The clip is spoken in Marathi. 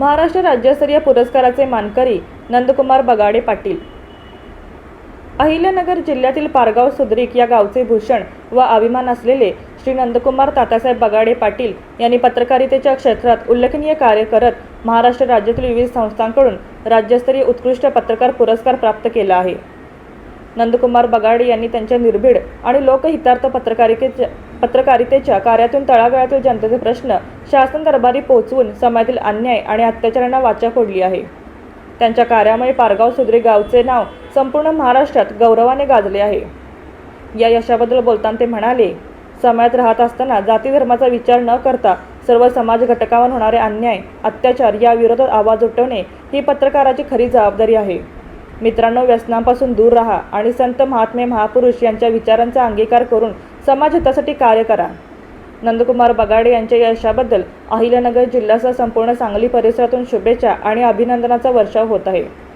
महाराष्ट्र राज्यस्तरीय पुरस्काराचे मानकरी नंदकुमार बगाडे पाटील. अहिल्यानगर जिल्ह्यातील पारगाव सुद्रिक या गावचे भूषण व अभिमान असलेले श्री नंदकुमार तात्यासाहेब बगाडे पाटील यांनी पत्रकारितेच्या क्षेत्रात उल्लेखनीय कार्य करत महाराष्ट्र राज्यातील विविध संस्थांकडून राज्यस्तरीय उत्कृष्ट पत्रकार पुरस्कार प्राप्त केला आहे. नंदकुमार बगाडे यांनी त्यांच्या निर्भीड आणि लोकहितार्थ पत्रकारितेच्या पत्रकारितेच्या कार्यातून तळागाळातील जनतेचे प्रश्न शासन दरबारी पोहोचवून समाजातील अन्याय आणि अत्याचारांना वाचा फोडली आहे. त्यांच्या कार्यामुळे पारगाव सुद्रे गावचे नाव संपूर्ण महाराष्ट्रात गौरवाने गाजले आहे. या यशाबद्दल बोलताना ते म्हणाले समाजात राहत असताना जाती धर्माचा विचार न करता सर्व समाज घटकांवर होणारे अन्याय अत्याचार या विरोधात आवाज उठवणे ही पत्रकाराची खरी जबाबदारी आहे. मित्रांनो व्यसनांपासून दूर राहा आणि संत महात्मे महापुरुष यांच्या विचारांचा अंगीकार करून समाजहितासाठी कार्य करा. नंदकुमार बगाडे यांच्या यशाबद्दल अहिल्यानगर जिल्ह्यासह संपूर्ण सांगली परिसरातून शुभेच्छा आणि अभिनंदनाचा वर्षाव होत आहे.